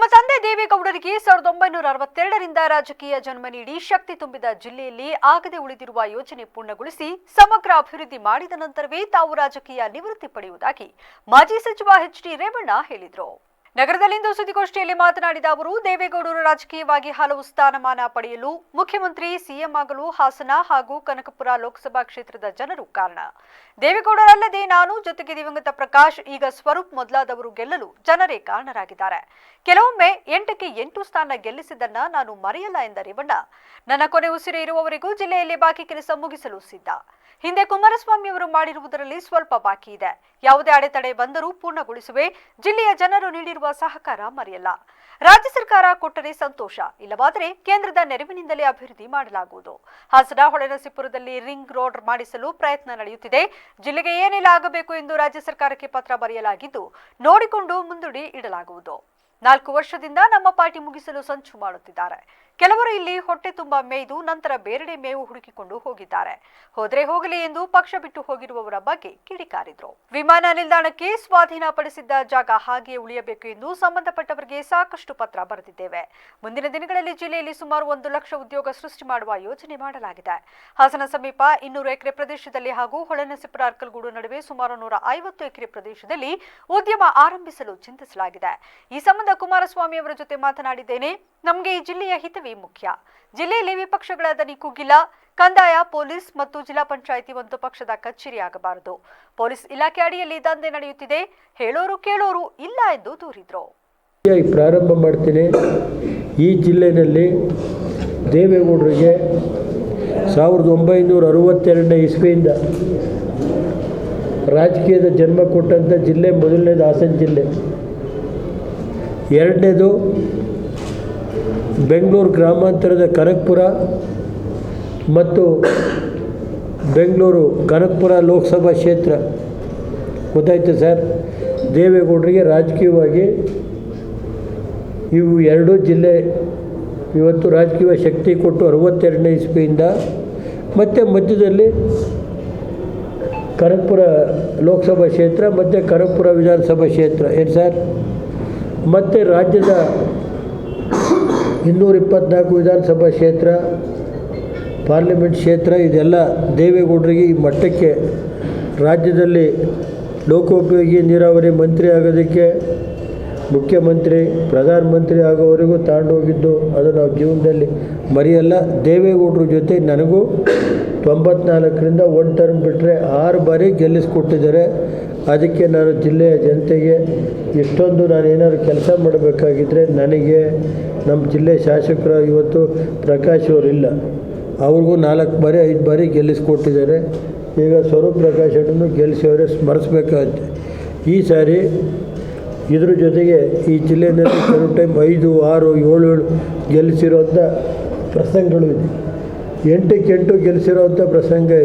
ನಮ್ಮ ತಂದೆ ದೇವೇಗೌಡರಿಗೆ ಸಾವಿರದ ಒಂಬೈನೂರ ಅರವತ್ತೆರಡರಿಂದ ರಾಜಕೀಯ ಜನ್ಮ ನೀಡಿ ಶಕ್ತಿ ತುಂಬಿದ ಜಿಲ್ಲೆಯಲ್ಲಿ ಆಗದೆ ಉಳಿದಿರುವ ಯೋಜನೆ ಪೂರ್ಣಗೊಳಿಸಿ ಸಮಗ್ರ ಅಭಿವೃದ್ಧಿ ಮಾಡಿದ ನಂತರವೇ ತಾವು ರಾಜಕೀಯ ನಿವೃತ್ತಿ ಪಡೆಯುವುದಾಗಿ ಮಾಜಿ ಸಚಿವ ಎಚ್ ಡಿ ರೇವಣ್ಣ ಹೇಳಿದರು. ನಗರದಲ್ಲಿಂದು ಸುದ್ದಿಗೋಷ್ಠಿಯಲ್ಲಿ ಮಾತನಾಡಿದ ಅವರು, ದೇವೇಗೌಡರು ರಾಜಕೀಯವಾಗಿ ಹಲವು ಸ್ಥಾನಮಾನ ಪಡೆಯಲು ಮುಖ್ಯಮಂತ್ರಿ ಸಿಎಂ ಆಗಲು ಹಾಸನ ಹಾಗೂ ಕನಕಪುರ ಲೋಕಸಭಾ ಕ್ಷೇತ್ರದ ಜನರು ಕಾರಣ. ದೇವೇಗೌಡರಲ್ಲದೆ ನಾನು, ಜೊತೆಗೆ ದಿವಂಗತ ಪ್ರಕಾಶ್, ಈಗ ಸ್ವರೂಪ್ ಮೊದಲಾದವರು ಗೆಲ್ಲಲು ಜನರೇ ಕಾರಣರಾಗಿದ್ದಾರೆ. ಕೆಲವೊಮ್ಮೆ ಎಂಟಕ್ಕೆ ಎಂಟು ಸ್ಥಾನ ಗೆಲ್ಲಿಸಿದ್ದನ್ನ ನಾನು ಮರೆಯಲ್ಲ ಎಂದ ರೇವಣ್ಣ. ನನ್ನ ಕೊನೆ ಉಸಿರು ಇರುವವರೆಗೂ ಜಿಲ್ಲೆಯಲ್ಲಿ ಬಾಕಿ ಕೆಲಸ ಮುಗಿಸಲು ಸಿದ್ಧ. ಹಿಂದೆ ಕುಮಾರಸ್ವಾಮಿ ಅವರು ಮಾಡಿರುವುದರಲ್ಲಿ ಸ್ವಲ್ಪ ಬಾಕಿ ಇದೆ. ಯಾವುದೇ ಅಡೆತಡೆ ಬಂದರೂ ಪೂರ್ಣಗೊಳಿಸುವೆ. ಜಿಲ್ಲೆಯ ಜನರು ನೀಡಿರುವ ಸಹಕಾರ ಮರೆಯಲ್ಲ. ರಾಜ್ಯ ಸರ್ಕಾರ ಕೊಟ್ಟರೆ ಸಂತೋಷ, ಇಲ್ಲವಾದರೆ ಕೇಂದ್ರದ ನೆರವಿನಿಂದಲೇ ಅಭಿವೃದ್ಧಿ ಮಾಡಲಾಗುವುದು. ಹಾಸನ ಹೊಳೆನರಸೀಪುರದಲ್ಲಿ ರಿಂಗ್ ರೋಡ್ ಮಾಡಿಸಲು ಪ್ರಯತ್ನ ನಡೆಯುತ್ತಿದೆ. ಜಿಲ್ಲೆಗೆ ಏನೆಲ್ಲ ಆಗಬೇಕು ಎಂದು ರಾಜ್ಯ ಸರ್ಕಾರಕ್ಕೆ ಪತ್ರ ಬರೆಯಲಾಗಿದ್ದು, ನೋಡಿಕೊಂಡು ಮುಂದೂಡಿ ಇಡಲಾಗುವುದು. ನಾಲ್ಕು ವರ್ಷದಿಂದ ನಮ್ಮ ಪಾರ್ಟಿ ಮುಗಿಸಲು ಸಂಚು ಮಾಡುತ್ತಿದ್ದಾರೆ. ಕೆಲವರು ಇಲ್ಲಿ ಹೊಟ್ಟೆ ತುಂಬಾ ಮೇಯ್ದು ನಂತರ ಬೇರೆಡೆ ಮೇವು ಹುಡುಕಿಕೊಂಡು ಹೋಗಿದ್ದಾರೆ. ಹೋದ್ರೆ ಹೋಗಲಿ ಎಂದು ಪಕ್ಷ ಬಿಟ್ಟು ಹೋಗಿರುವವರ ಬಗ್ಗೆ ಕಿಡಿಕಾರಿದ್ರು. ವಿಮಾನ ನಿಲ್ದಾಣಕ್ಕೆ ಸ್ವಾಧೀನಪಡಿಸಿದ್ದ ಜಾಗ ಹಾಗೆಯೇ ಉಳಿಯಬೇಕು ಎಂದು ಸಂಬಂಧಪಟ್ಟವರಿಗೆ ಸಾಕಷ್ಟು ಪತ್ರ ಬರೆದಿದ್ದೇವೆ. ಮುಂದಿನ ದಿನಗಳಲ್ಲಿ ಜಿಲ್ಲೆಯಲ್ಲಿ ಸುಮಾರು ಒಂದು ಲಕ್ಷ ಉದ್ಯೋಗ ಸೃಷ್ಟಿ ಮಾಡುವ ಯೋಜನೆ ಮಾಡಲಾಗಿದೆ. ಹಾಸನ ಸಮೀಪ ಇನ್ನೂರು ಎಕರೆ ಪ್ರದೇಶದಲ್ಲಿ ಹಾಗೂ ಹೊಳೆನಸಿಪುರ ಅರ್ಕಲ್ಗೂಡು ನಡುವೆ ಸುಮಾರು ನೂರ ಐವತ್ತು ಎಕರೆ ಪ್ರದೇಶದಲ್ಲಿ ಉದ್ಯಮ ಆರಂಭಿಸಲು ಚಿಂತಿಸಲಾಗಿದೆ. ಈ ಸಂಬಂಧ ಕುಮಾರಸ್ವಾಮಿ ಅವರ ಜೊತೆ ಮಾತನಾಡಿದ್ದೇನೆ. ನಮಗೆ ಈ ಜಿಲ್ಲೆಯ ಹಿತವೇ ಮುಖ್ಯ. ಜಿಲ್ಲೆಯಲ್ಲಿ ವಿಪಕ್ಷಗಳ ದನಿ ಕುಗ್ಗಿಲ್ಲ. ಕಂದಾಯ, ಪೊಲೀಸ್ ಮತ್ತು ಜಿಲ್ಲಾ ಪಂಚಾಯಿತಿ ಒಂದು ಪಕ್ಷದ ಕಚೇರಿ ಆಗಬಾರದು. ಪೊಲೀಸ್ ಇಲಾಖೆ ಅಡಿಯಲ್ಲಿ ದಂಧೆ ನಡೆಯುತ್ತಿದೆ. ಹೇಳೋರು ಕೇಳೋರು ಇಲ್ಲ ಎಂದು ದೂರಿದ್ರು. ಪ್ರಾರಂಭ ಮಾಡ್ತೀನಿ. ಈ ಜಿಲ್ಲೆಯಲ್ಲಿ ದೇವೇಗೌಡರಿಗೆ ಸಾವಿರದ ಒಂಬೈನೂರ ಅರವತ್ತೆರಡನೇ ಇಸ್ವಿಯಿಂದ ರಾಜಕೀಯದ ಜನ್ಮ ಕೊಟ್ಟಂಥ ಜಿಲ್ಲೆ ಮೊದಲನೇದು ಹಾಸನ ಜಿಲ್ಲೆ. ಎರಡನೇದು ಬೆಂಗಳೂರು ಗ್ರಾಮಾಂತರದ ಕನಕಪುರ ಮತ್ತು ಬೆಂಗಳೂರು ಕನಕಪುರ ಲೋಕಸಭಾ ಕ್ಷೇತ್ರ. ಗೊತ್ತಾಯ್ತು ಸರ್? ದೇವೇಗೌಡರಿಗೆ ರಾಜಕೀಯವಾಗಿ ಇವು ಎರಡೂ ಜಿಲ್ಲೆ ಇವತ್ತು ರಾಜಕೀಯ ಶಕ್ತಿ ಕೊಟ್ಟು ಅರವತ್ತೆರಡನೇ ಇಸ್ವಿಯಿಂದ ಮತ್ತು ಮಧ್ಯದಲ್ಲಿ ಕನಕಪುರ ಲೋಕಸಭಾ ಕ್ಷೇತ್ರ, ಮತ್ತು ಕನಕಪುರ ವಿಧಾನಸಭಾ ಕ್ಷೇತ್ರ. ಏನು ಸರ್? ಮತ್ತು ರಾಜ್ಯದ ಇನ್ನೂರ ಇಪ್ಪತ್ನಾಲ್ಕು ವಿಧಾನಸಭಾ ಕ್ಷೇತ್ರ, ಪಾರ್ಲಿಮೆಂಟ್ ಕ್ಷೇತ್ರ, ಇದೆಲ್ಲ ದೇವೇಗೌಡರಿಗೆ ಈ ಮಟ್ಟಕ್ಕೆ ರಾಜ್ಯದಲ್ಲಿ ಲೋಕೋಪಯೋಗಿ ನೀರಾವರಿ ಮಂತ್ರಿ ಆಗೋದಕ್ಕೆ ಮುಖ್ಯಮಂತ್ರಿ, ಪ್ರಧಾನಮಂತ್ರಿ ಆಗೋವರೆಗೂ ತಗೊಂಡೋಗಿದ್ದು ಅದು ನಾವು ಜೀವನದಲ್ಲಿ ಮರೆಯಲ್ಲ. ದೇವೇಗೌಡರ ಜೊತೆ ನನಗೂ ತೊಂಬತ್ನಾಲ್ಕರಿಂದ ಒನ್ ಟರ್ಮ್ ಬಿಟ್ಟರೆ ಆರು ಬಾರಿ ಗೆಲ್ಲಿಸ್ಕೊಟ್ಟಿದ್ದಾರೆ. ಅದಕ್ಕೆ ನಾನು ಜಿಲ್ಲೆಯ ಜನತೆಗೆ ಇಷ್ಟೊಂದು ನಾನು ಏನಾದ್ರು ಕೆಲಸ ಮಾಡಬೇಕಾಗಿದ್ದರೆ ನನಗೆ ನಮ್ಮ ಜಿಲ್ಲೆ ಶಾಸಕರು ಇವತ್ತು ಪ್ರಕಾಶ್ ಅವರಿಲ್ಲ ಅವ್ರಿಗೂ ನಾಲ್ಕು ಬಾರಿ, ಐದು ಬಾರಿ ಗೆಲ್ಲಿಸ್ಕೊಟ್ಟಿದ್ದಾರೆ. ಈಗ ಸ್ವರೂಪ್ ಪ್ರಕಾಶ್ ಅವರನ್ನು ಗೆಲ್ಲಿಸಿಯವರೇ ಸ್ಮರಿಸ್ಬೇಕಾಗುತ್ತೆ. ಈ ಸಾರಿ ಇದ್ರ ಜೊತೆಗೆ ಈ ಜಿಲ್ಲೆಯಲ್ಲಿ ಕೆಲವು ಟೈಮ್ ಐದು, ಆರು, ಏಳು ಏಳು ಗೆಲ್ಲಿಸಿರೋಂಥ ಪ್ರಸಂಗಗಳು ಇದೆ. ಎಂಟಕ್ಕೆ ಎಂಟು ಗೆಲ್ಲಿಸಿರೋವಂಥ ಪ್ರಸಂಗ